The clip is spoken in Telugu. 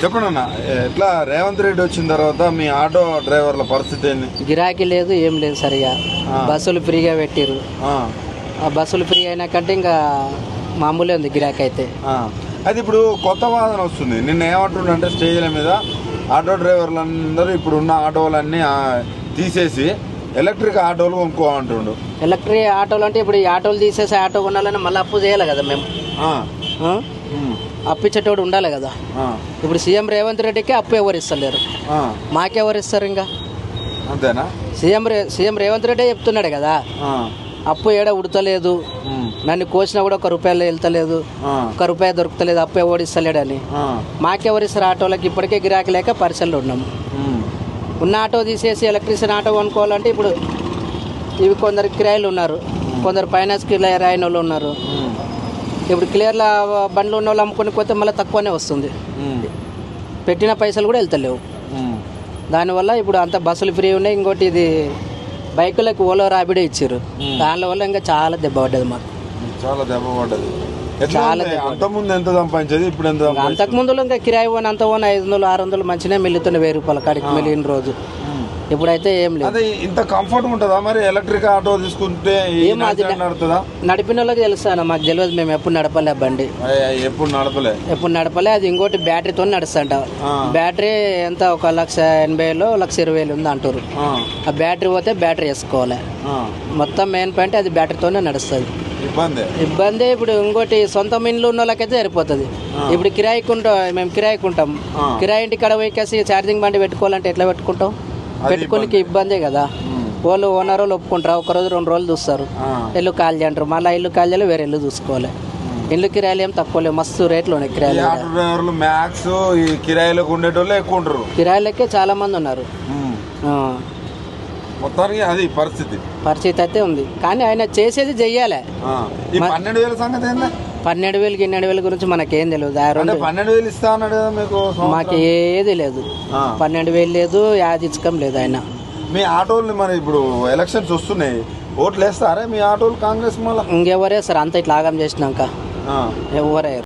చెప్పండి అన్న ఎట్లా రేవంత్ రెడ్డి వచ్చిన తర్వాత మీ ఆటో డ్రైవర్ల పరిస్థితి ఏంది? గిరాకీ లేదు ఏం లేదు సరిగా. బస్సులు ఫ్రీగా పెట్టిర్రు. ఆ, బస్సులు ఫ్రీ అయినాకంటే ఇంకా మామూలే ఉంది గిరాకీ అయితే. అయితే ఇప్పుడు కొత్త వాదన వస్తుంది. నిన్న ఏమంటుండంటే స్టేజ్ల మీద ఆటో డ్రైవర్లందరూ ఇప్పుడు ఉన్న ఆటోలన్నీ ఆ, తీసేసి ఎలక్ట్రిక్ ఆటోలు కొనుక్కో అంటుండు ఎలక్ట్రిక్ ఆటోలు అంటే ఇప్పుడు ఈ ఆటోలు తీసేసి ఆటో కొనాలని మళ్ళీ అప్పు చేయాలి కదా మేము. ఆ, ఆ? ఉమ్, అప్పు ఇచ్చేటోడు ఉండాలి కదా. ఇప్పుడు సీఎం రేవంత్ రెడ్డికి అప్పు ఎవరు ఇస్తలేరు. మాకెవరు ఇస్తారు ఇంకా? అంతేనా? సీఎం రే సీఎం రేవంత్ రెడ్డి చెప్తున్నాడు కదా. అప్పు ఏడ ఉడతలేదు. నన్ను కోసినా కూడా ఒక రూపాయలు వెళ్తలేదు. ఒక రూపాయి దొరుకుతలేదు అప్పు ఎవడు ఇస్తలేడని. ఆ, మాకెవరు ఇస్తారు ఆటోలకి? ఇప్పటికే గిరాకీ లేక పరిచయలు ఉన్నాము ఉన్న ఆటో తీసేసి ఎలక్ట్రిసిటీ ఆటో కొనుక్కోవాలంటే ఇప్పుడు ఇవి కొందరు కిరాయిలు ఉన్నారు. కొందరు ఫైనాన్స్ కిరాయి రాయని వాళ్ళు ఉన్నారు ఇప్పుడు క్లియర్ల బండ్లు ఉన్న వాళ్ళు అమ్ముకొని పోతే మళ్ళీ తక్కువనే వస్తుంది. పెట్టిన పైసలు కూడా వెళ్తలేవు. దానివల్ల ఇప్పుడు అంత బస్సులు ఫ్రీ ఉన్నాయి. ఇంకోటి ఇది బైకులకు ఓలో రాబిడే ఇచ్చారు. దాని వల్ల ఇంకా చాలా దెబ్బ పడ్డది మాకు. చాలా దెబ్బ పడ్డది. చాలా? అంతకుముందు ఎంత సంపాదించేది? ఇప్పుడు ఎంత ఇంకా కిరాయి పోని అంత పోని ఐదు వందలు ఆరు వందలు మంచిగా మిల్లుతున్నాయి వెయ్యి రూపాయల కాడికి మిగిలిన రోజు. ఇప్పుడైతే ఏం లేదు అదే ఇంత కంఫర్ట్ ఉంటుందా మరి? ఎలక్ట్రిక్ ఆటో తీసుకుంటే ఈ ఏం అది నడిచే నడుతుందా? నడిపిన వాళ్ళకి తెలుస్తాను మాకు తెలియదు మేము ఎప్పుడు నడపలే బండి. అయ్య, ఎప్పుడు నడపలే? ఎప్పుడు నడపలే అది ఇంకోటి బ్యాటరీతో నడుస్తుంట. ఆ. బ్యాటరీ ఎంత? ఒక లక్ష ఎనభై వేలు లక్ష ఇరవై వేలు ఉంది అంటారు ఆ, ఆ బ్యాటరీ పోతే బ్యాటరీ వేసుకోవాలి. ఆ. మొత్తం మెయిన్ పాయింట్ అది బ్యాటరీతోనే నడుస్తుంది. ఇబ్బంది. ఇబ్బంది ఇప్పుడు ఇంకోటి సొంత ఇండ్లు ఉన్న వాళ్ళకైతే సరిపోతుంది. ఇప్పుడు కిరాయికి ఉంటాం మేము కిరాయికి ఉంటాం. ఆ. కిరాయి ఇంటి కాడ పోయికేసి ఛార్జింగ్ బండి పెట్టుకోవాలంటే ఎట్లా పెట్టుకుంటాం? పెట్టుకోనికి ఇబ్బందే. కదా. వాళ్ళు ఓనర్ వాళ్ళు ఒప్పుకుంటారు. ఒక రోజు రెండు రోజులు చూస్తారు. ఇల్లు కాల్ అంటారు. మళ్ళీ ఇల్లు కాల్ చేయాలి వేరే ఇల్లు చూసుకోవాలి. ఇల్లు కిరాయిలు ఏం తక్కువ లేవు. మస్తు రేట్లు ఉన్నాయి కిరాయిలు మ్యాక్స్ ఈ కిరాయిలకు ఉండేటోళ్ళు ఎక్కువ ఉంటారు. కిరాయిలకే చాలా మంది ఉన్నారు. మొత్తానికి అది పరిస్థితి. పరిస్థితి అయితే ఉంది. కానీ ఆయన చేసేది చెయ్యాలి. పన్నెండు వేల సంగతి ఏందా? పన్నెండు వేలు గిన్నెడు వేల గురించి మనకేం తెలియదు ఆ అంటే రెండు పన్నెండు వేలు ఇస్తా అన్నాడు కదా మీకు సంవత్సరం. మాకు ఏది లేదు. ఆ. పన్నెండు వేలు లేదు యాది ఇచ్చకం లేదు ఆయన. మీ ఆటోలు మరి ఇప్పుడు ఎలక్షన్స్ వస్తున్నాయి. ఓట్లు వేస్తారా మీ ఆటోలు కాంగ్రెస్ మళ్ళా? ఇంకెవరే సార్ అంత ఇట్లా ఆగం చేసినాక. ఎవరే